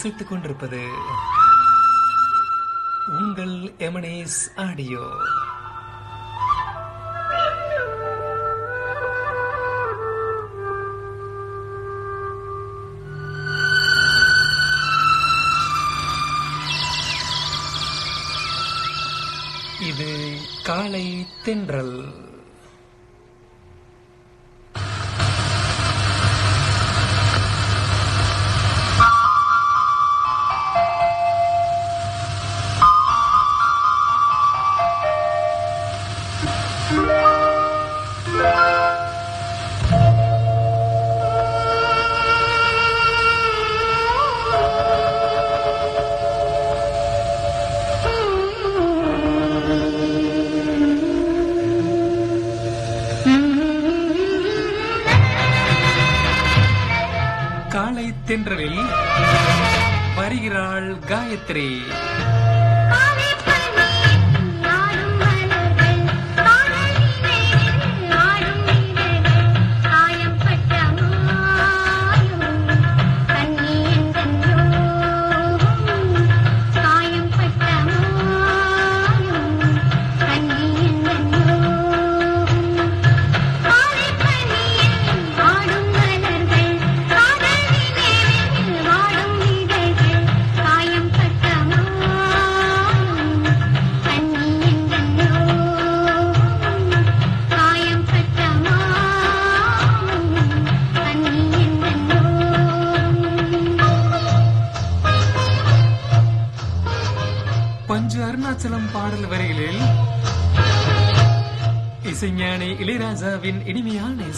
இல்லங்களில் இசைத்துக் கொண்டிருப்பது உங்கள் எமனேஸ் ஆடியோ. இது காலை தென்றல்.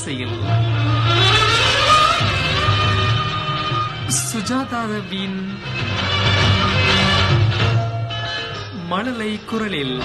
இனிமையான சுஜாதாவின் மழலை குரலில்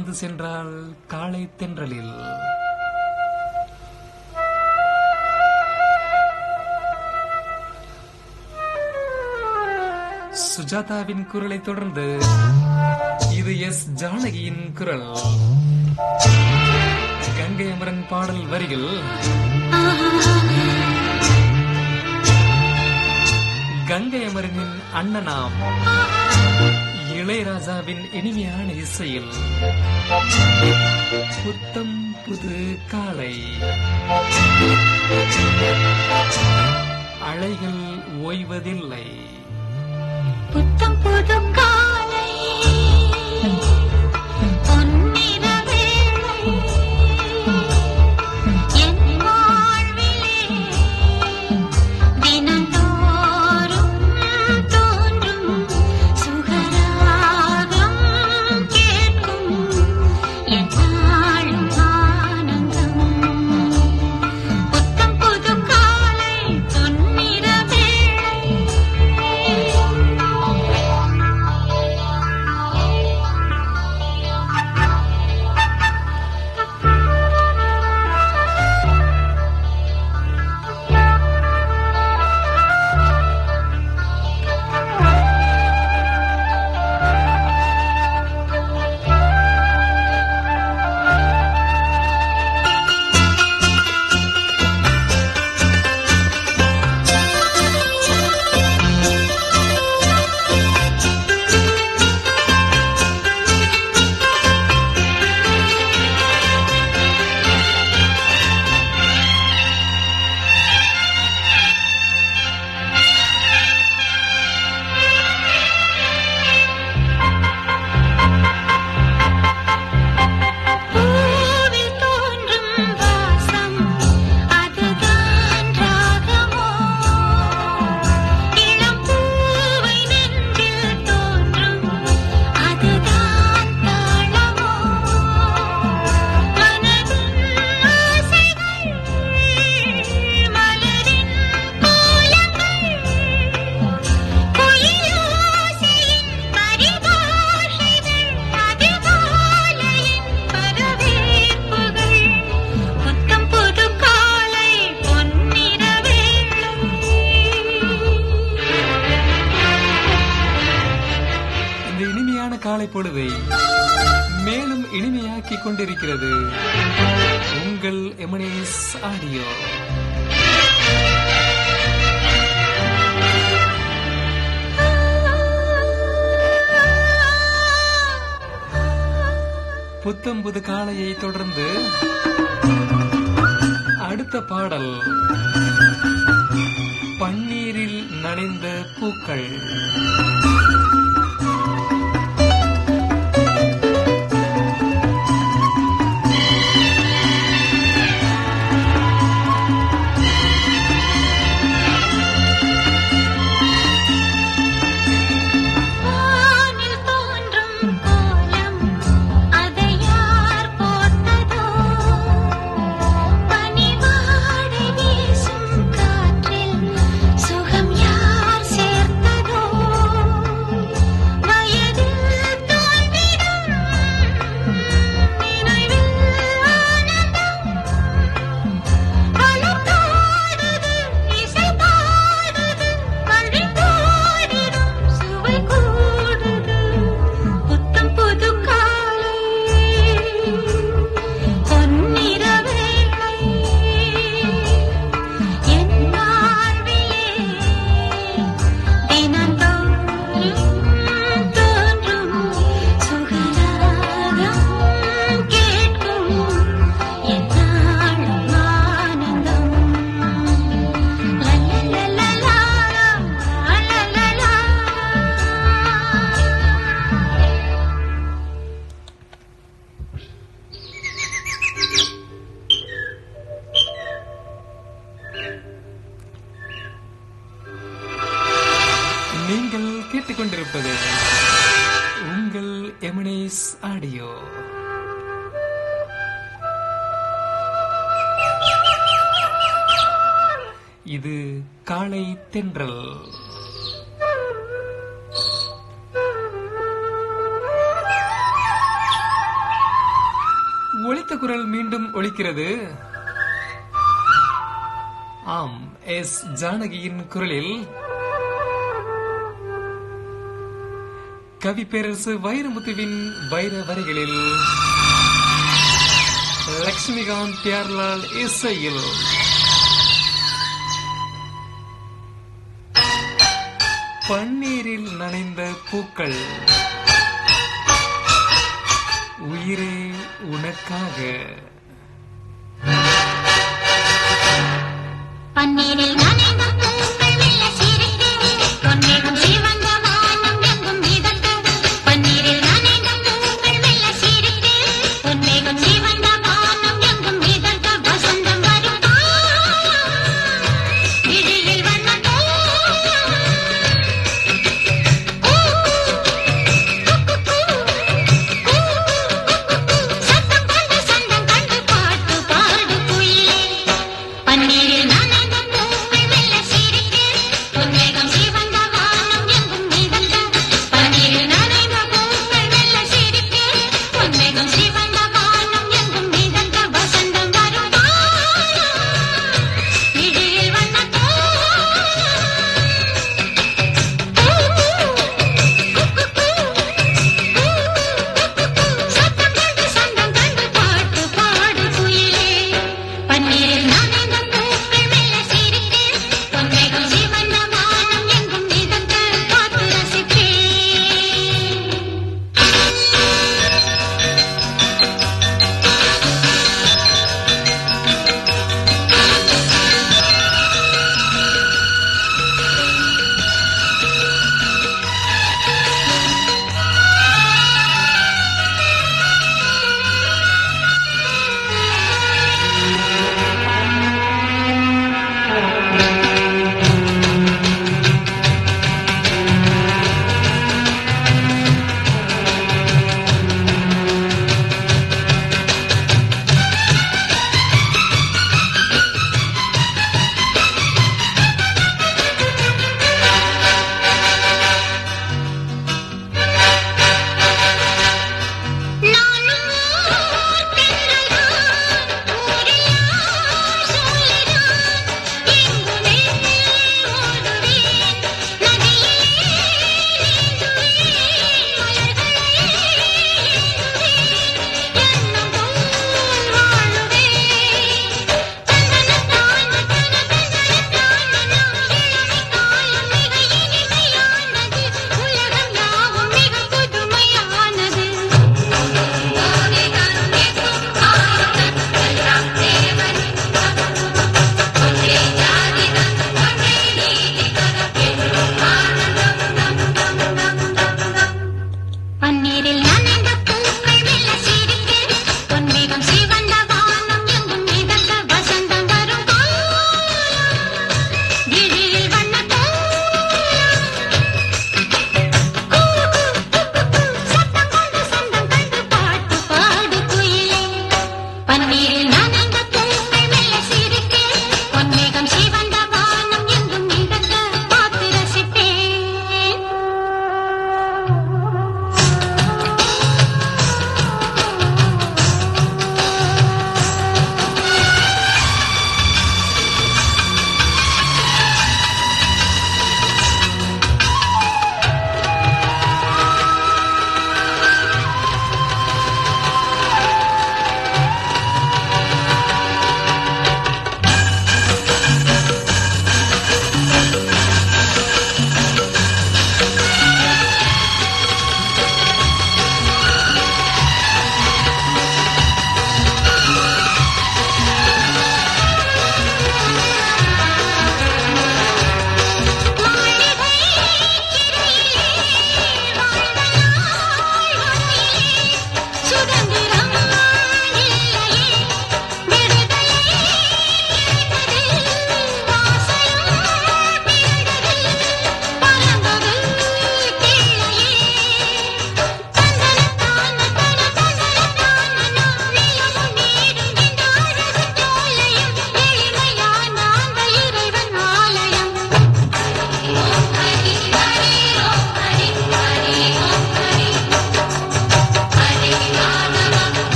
கடந்து சென்றால் காளை தென்றலில். சுஜாதாவின் குரலை தொடர்ந்து இது எஸ் ஜானகியின் குரல். கங்கை அமரன் பாடல் வரிகள் கங்கை அமரனின் அண்ணனாம். இளையராஜாவின் இனிமையான இசையில். புத்தம் புது காலை. அலைகள் ஓய்வதில்லை. கொண்டிருக்கிறது. உங்கள் எமனேஸ் ஆடியோ புத்தம்புது காலையை தொடர்ந்து அடுத்த பாடல். பன்னீரில் நனைந்த பூக்கள். இது காளை தென்றல். ஒழித்த குரல் மீண்டும் ஒழிக்கிறது ஆம் எஸ் ஜானகியின் குரலில். கவி பேரரசு வைரமுத்துவின் வைர வரிகளில் லட்சுமிகாந்த் தியார்லால் இசையில். பன்னீரில் நனைந்த பூக்கள். உயிரே உனக்காக. பன்னீரில் நனைந்த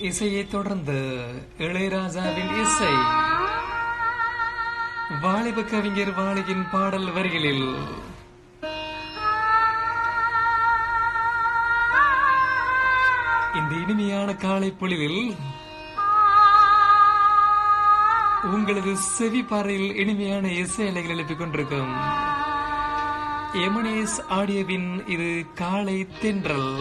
இசையை தொடர்ந்து இளையராஜாவின் இசை. வாலிப கவிஞர் வாலியின் பாடல் வரிகளில் இந்த இனிமையான காலை பொழிவில் உங்களது செவி பாறையில் இனிமையான இசை அலைகள் எழுப்பிக் கொண்டிருக்கும் எமனேஸ் ஆடியோவின் இது காலை தென்றல்.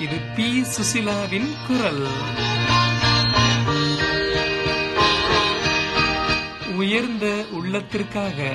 இது பி. சுசிலாவின் குரல். உயர்ந்த உள்ளத்திற்காக.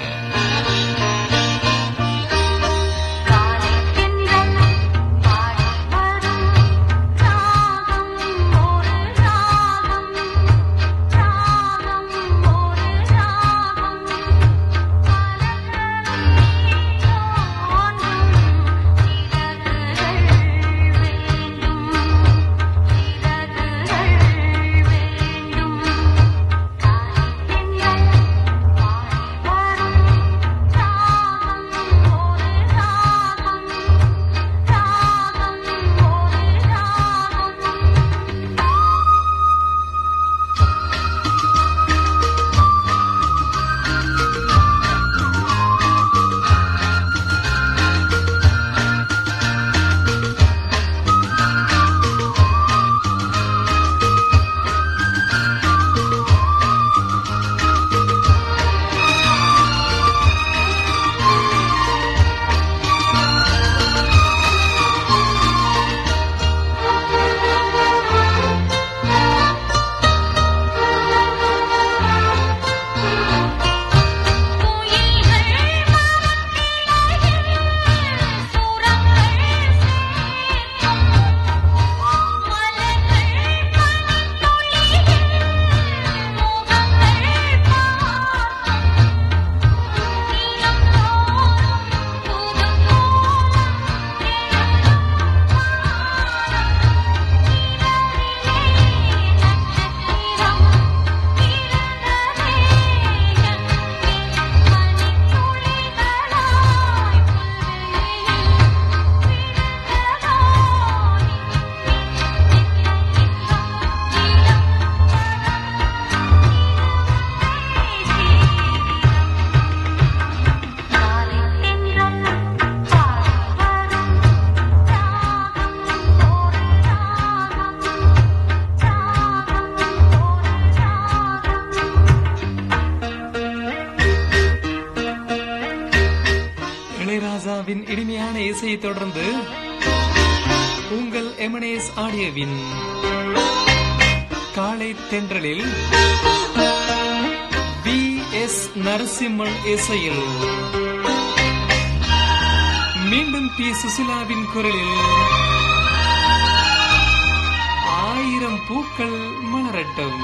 இளையராஜாவின் இனிமையான இசையை தொடர்ந்து உங்கள் எமனேஸ் ஆடியோவின் காலை தென்றலில் பி எஸ் நரசிம்மன் இசையில் மீண்டும் பி சுசிலாவின் குரலில் ஆயிரம் பூக்கள் மலரட்டும்.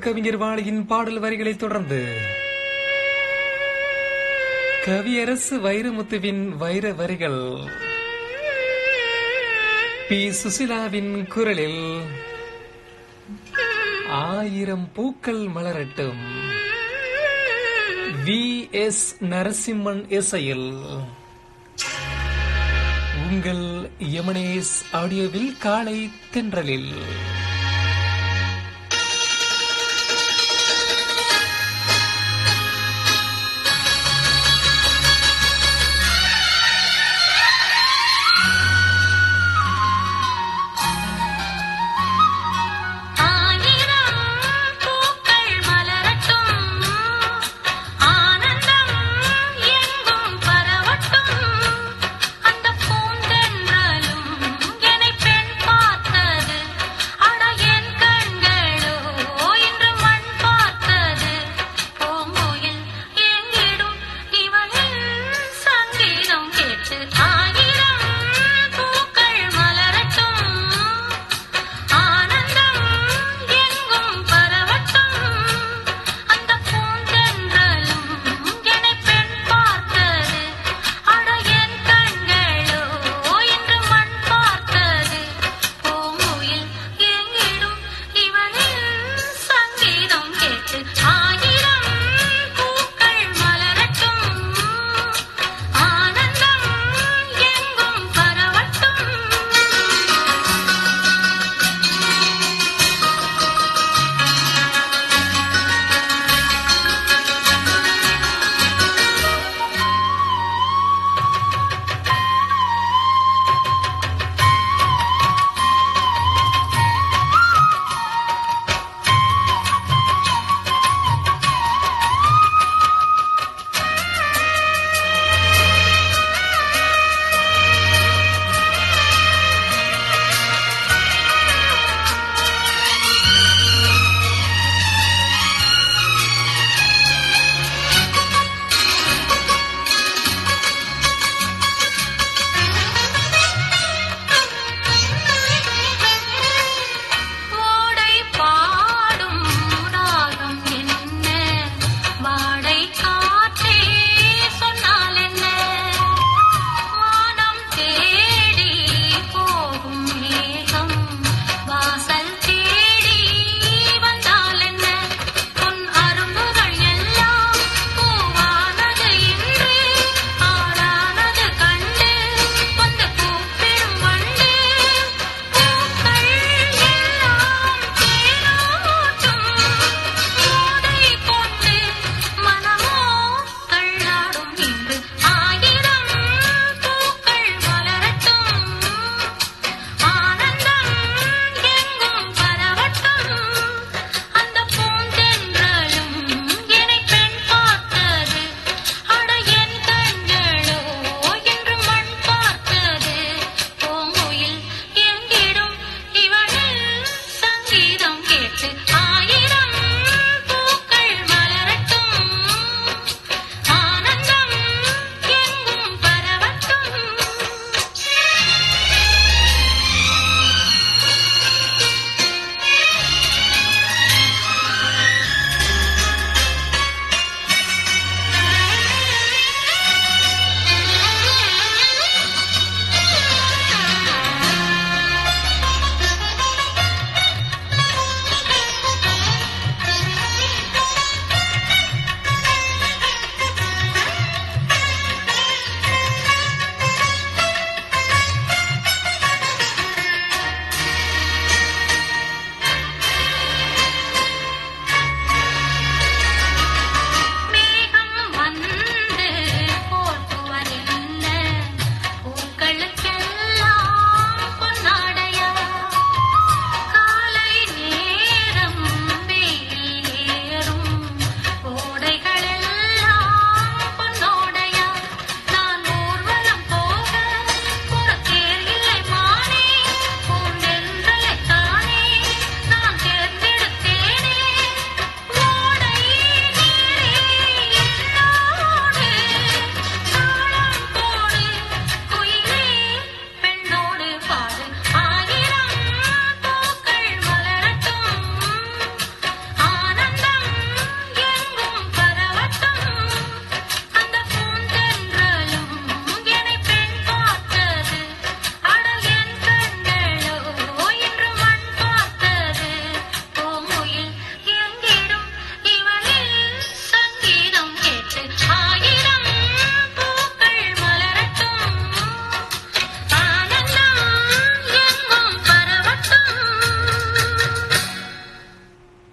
கவிஞர் வாணியின் பாடல் வரிகளை தொடர்ந்து கவியரசு வைரமுத்துவின் வைர வரிகள் பி. சுசிலாவின் குரலில் ஆயிரம் பூக்கள் மலரட்டும். வி. எஸ். நரசிம்மன் இசையில் உங்கள் யமனேஸ் ஆடியோவில் காலை தென்றலில்